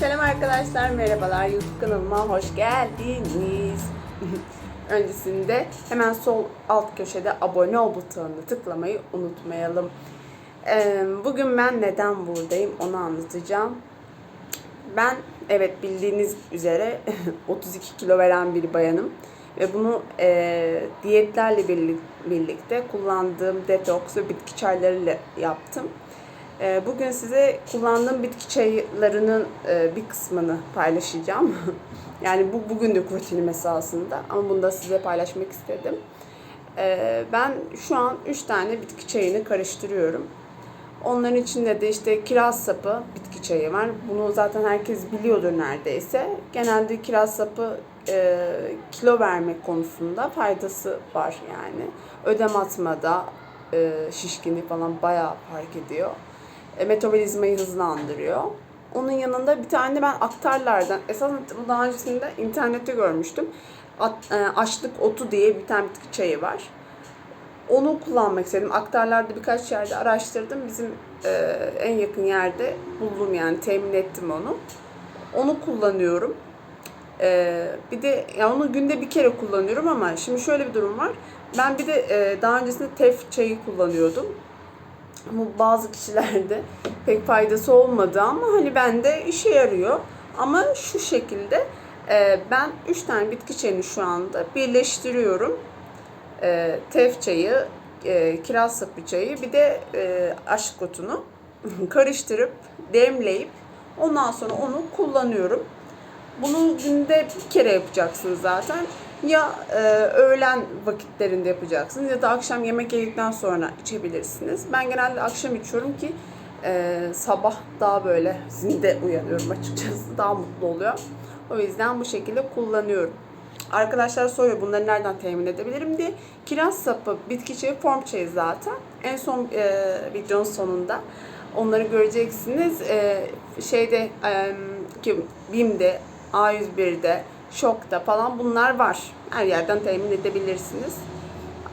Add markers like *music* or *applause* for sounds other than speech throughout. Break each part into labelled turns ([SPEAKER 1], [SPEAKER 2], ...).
[SPEAKER 1] Selam arkadaşlar, merhabalar. YouTube kanalıma hoş geldiniz. *laughs* Öncesinde hemen sol alt köşede abone ol butonuna tıklamayı unutmayalım. Bugün ben neden buradayım onu anlatacağım. Ben evet bildiğiniz üzere *laughs* 32 kilo veren bir bayanım. Ve bunu e, diyetlerle birlik- birlikte kullandığım detoks ve bitki çaylarıyla yaptım. E, bugün size kullandığım bitki çaylarının e, bir kısmını paylaşacağım. *laughs* yani bu bugünlük rutinim esasında ama bunu da size paylaşmak istedim. E, ben şu an 3 tane bitki çayını karıştırıyorum. Onların içinde de işte kiraz sapı bitki çayı var. Bunu zaten herkes biliyordur neredeyse. Genelde kiraz sapı e, kilo vermek konusunda faydası var yani. Ödem atmada e, şişkinlik falan bayağı fark ediyor. E, metabolizmayı hızlandırıyor. Onun yanında bir tane ben aktarlardan, esas bu daha öncesinde internette görmüştüm. At, e, açlık otu diye bir tane bitki çayı var onu kullanmak istedim. Aktarlarda birkaç yerde araştırdım. Bizim e, en yakın yerde buldum yani temin ettim onu. Onu kullanıyorum. E, bir de ya onu günde bir kere kullanıyorum ama şimdi şöyle bir durum var. Ben bir de e, daha öncesinde tef çayı kullanıyordum. Ama bazı kişilerde *laughs* pek faydası olmadı ama hani bende işe yarıyor. Ama şu şekilde e, ben 3 tane bitki çayını şu anda birleştiriyorum e, tef çayı, e, kiraz sapı çayı bir de e, aşk otunu *laughs* karıştırıp demleyip ondan sonra onu kullanıyorum. Bunu günde bir kere yapacaksınız zaten. Ya e, öğlen vakitlerinde yapacaksınız ya da akşam yemek yedikten sonra içebilirsiniz. Ben genelde akşam içiyorum ki e, sabah daha böyle zinde uyanıyorum açıkçası. Daha mutlu oluyor. O yüzden bu şekilde kullanıyorum. Arkadaşlar soruyor bunları nereden temin edebilirim diye. Kiraz sapı, bitki çayı, form çayı zaten. En son e, videonun sonunda onları göreceksiniz. E, şeyde e, BİM'de, A101'de, Şok'ta falan bunlar var. Her yerden temin edebilirsiniz.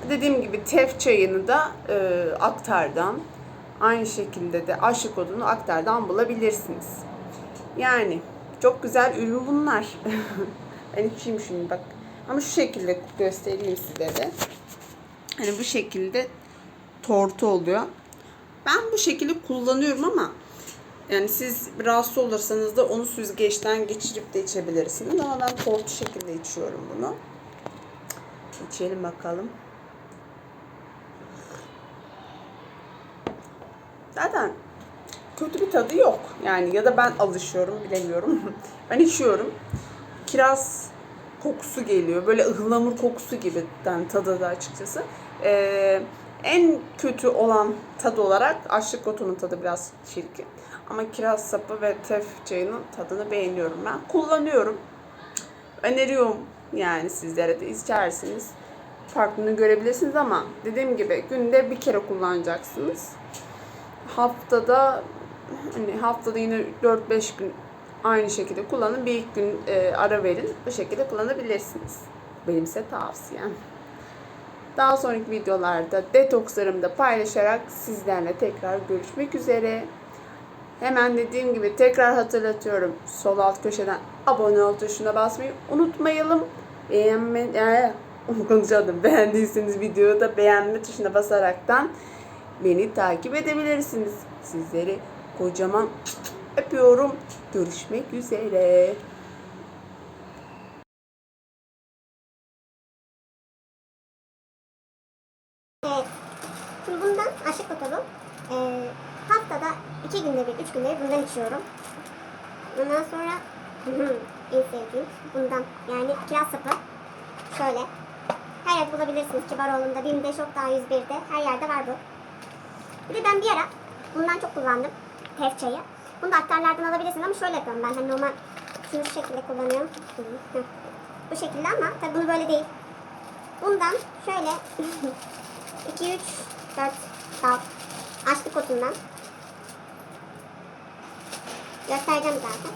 [SPEAKER 1] Dediğim gibi tef çayını da e, aktardan, aynı şekilde de aşık odunu aktardan bulabilirsiniz. Yani çok güzel ürün bunlar. *laughs* ben içeyim şimdi bak. Ama şu şekilde göstereyim size de. Hani bu şekilde tortu oluyor. Ben bu şekilde kullanıyorum ama yani siz rahatsız olursanız da onu süzgeçten geçirip de içebilirsiniz. Ama ben tortu şekilde içiyorum bunu. İçelim bakalım. Zaten kötü bir tadı yok. Yani ya da ben alışıyorum bilemiyorum. *laughs* ben içiyorum. Kiraz kokusu geliyor. Böyle ıhlamur kokusu gibi yani tadı da açıkçası. Ee, en kötü olan tadı olarak açlık otunun tadı biraz çirkin. Ama kiraz sapı ve tef çayının tadını beğeniyorum ben. Kullanıyorum. Öneriyorum yani sizlere de içersiniz. Farklılığını görebilirsiniz ama dediğim gibi günde bir kere kullanacaksınız. Haftada hani haftada yine 4-5 gün aynı şekilde kullanın. Bir ilk gün e, ara verin. Bu şekilde kullanabilirsiniz. Benimse tavsiyem. Daha sonraki videolarda detokslarımı da paylaşarak sizlerle tekrar görüşmek üzere. Hemen dediğim gibi tekrar hatırlatıyorum. Sol alt köşeden abone ol tuşuna basmayı unutmayalım. Beğenme, e, konuşamadım. *laughs* Beğendiyseniz videoyu da beğenme tuşuna basaraktan beni takip edebilirsiniz. Sizleri kocaman *sniffs* öpüyorum. Görüşmek üzere.
[SPEAKER 2] Şimdi bundan aşık bakalım. Ee, haftada iki günde bir, üç günde bir bundan içiyorum. Ondan sonra *laughs* en sevdiğim bundan. Yani kiraz sapı. Şöyle. Her yerde bulabilirsiniz. Kibaroğlu'nda, BİM'de, Şok'ta, 101'de. Her yerde var bu. Bir de ben bir ara bundan çok kullandım. Tef çayı. Bunu da aktarlardan alabilirsiniz ama şöyle yapıyorum ben. Hani normal şunu şu şekilde kullanıyorum. Bu şekilde ama tabii bunu böyle değil. Bundan şöyle 2, 3, 4 dal açlık otundan. Göstereceğim zaten.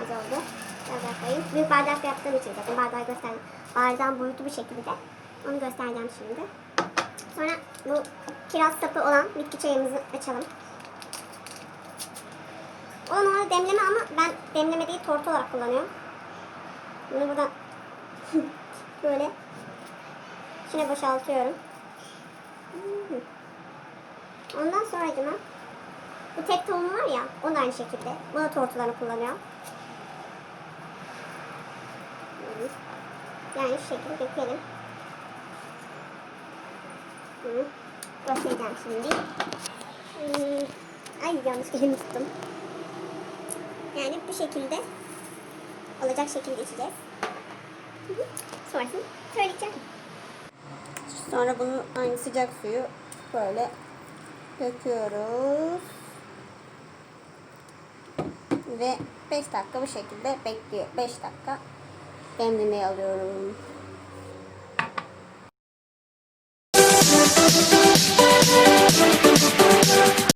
[SPEAKER 2] Az oldu. Biraz koyayım. Büyük bardak yaptığım için zaten bardağı gösterdim. Bardağın boyutu bu şekilde. Onu göstereceğim şimdi. Sonra bu kiraz sapı olan bitki çayımızı açalım. O normalde demleme ama ben demleme değil tortu olarak kullanıyorum. Bunu buradan *laughs* böyle içine boşaltıyorum. Ondan sonra acaba bu tek tohum var ya o da aynı şekilde. Bunu tortularını kullanıyorum. Yani şu şekilde dökelim. Göstereceğim şimdi. Hmm. Ay yanlış elimi tuttum. Yani bu şekilde olacak şekilde içeceğiz. Sonrasını söyleyeceğim. Sonra bunun aynı sıcak suyu böyle döküyoruz. Ve 5 dakika bu şekilde bekliyor. 5 dakika demlemeye alıyorum.